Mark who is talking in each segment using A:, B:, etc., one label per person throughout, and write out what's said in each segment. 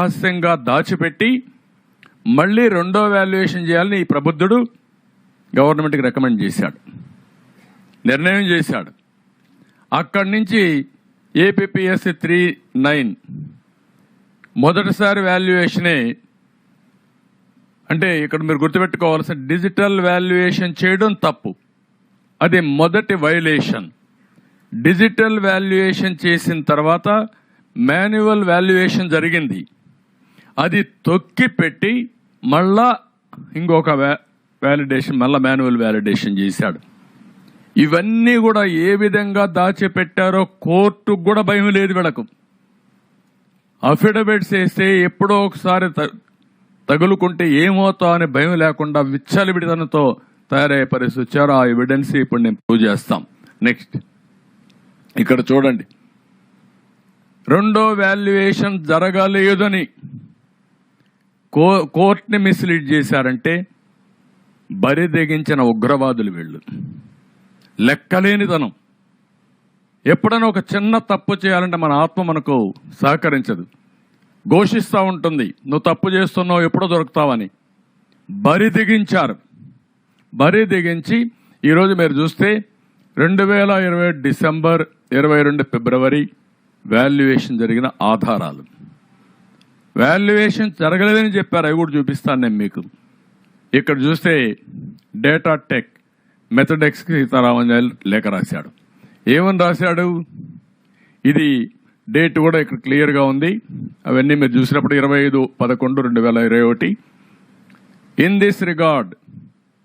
A: రహస్యంగా దాచిపెట్టి మళ్ళీ రెండో వాల్యుయేషన్ చేయాలని ఈ ప్రబుద్ధుడు గవర్నమెంట్కి రికమెండ్ చేశాడు. నిర్ణయం చేశాడు. అక్కడి నుంచి ఏపీఎస్సి త్రీ నైన్ మొదటిసారి వాల్యుయేషనే అంటే ఇక్కడ మీరు గుర్తుపెట్టుకోవాల్సిన డిజిటల్ వాల్యుయేషన్ చేయడం తప్పు. అది మొదటి వైలేషన్. డిజిటల్ వాల్యుయేషన్ చేసిన తర్వాత మాన్యువల్ వాల్యుయేషన్ జరిగింది. అది తొక్కి పెట్టి మళ్ళా ఇంకొక వ్యాలిడేషన్ మళ్ళా మాన్యువల్ వ్యాలిడేషన్ చేశాడు. ఇవన్నీ కూడా ఏ విధంగా దాచిపెట్టారో కోర్టుకు కూడా భయం లేదు వీళ్ళకు. అఫిడవిట్స్ వేస్తే ఎప్పుడో ఒకసారి త- తగులుకుంటే ఏమవుతా అనే భయం లేకుండా విచ్చలవిడితనంతో తయారయ్యే పరిస్థితి వచ్చారు. ఆ ఎవిడెన్స్ ఇప్పుడు నేను ప్రూవ్ చేస్తాం. నెక్స్ట్ ఇక్కడ చూడండి. రెండో వాల్యుయేషన్ జరగలేదని. కో కోర్టుని మిస్లీడ్ చేశారంటే బరి తెగించిన ఉగ్రవాదులు వీళ్ళు. లెక్కలేనితనం. ఎప్పుడైనా ఒక చిన్న తప్పు చేయాలంటే మన ఆత్మ మనకు సహకరించదు. ఘోషిస్తూ ఉంటుంది నువ్వు తప్పు చేస్తున్నావు ఎప్పుడో దొరుకుతావని. బరి దిగించారు బరి దిగించి ఈరోజు మీరు చూస్తే రెండు వేల ఇరవై డిసెంబర్ ఇరవై రెండు ఫిబ్రవరి వాల్యుయేషన్ జరిగిన ఆధారాలు. వాల్యుయేషన్ జరగలేదని చెప్పారు. అవి కూడా చూపిస్తాను నేను మీకు. ఇక్కడ చూస్తే డేటా టెక్ మెథడెక్స్కి సీతారామన్ లేఖ రాశాడు. ఏమని రాశాడు? ఇది డేట్ కూడా ఇక్కడ క్లియర్గా ఉంది. అవన్నీ మీరు చూసినప్పుడు ఇరవై ఐదు పదకొండు రెండు వేల ఇరవై ఒకటి. In this regard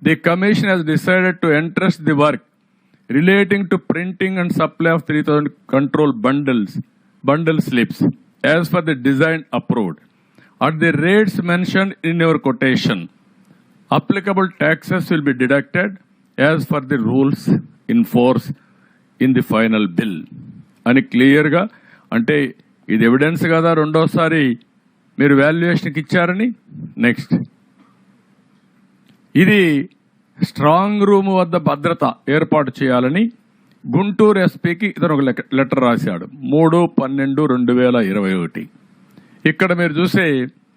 A: the commission has decided to entrust the work relating to printing and supply of three thousand control bundles bundle slips as per the design approved at the rates mentioned in your quotation applicable taxes will be deducted as per the rules in force in the final bill అని క్లియర్గా అంటే ఇది evidence కదా రెండోసారి మీరు వాల్యుయేషన్కి ఇచ్చారని next ఇది strong room వద్ద భద్రత ఏర్పాటు చేయాలని గుంటూరు ఎస్పీకి ఇతను ఒక లెటర్ రాశాడు. మూడు పన్నెండు రెండు వేల ఇరవై ఒకటి. ఇక్కడ మీరు చూసే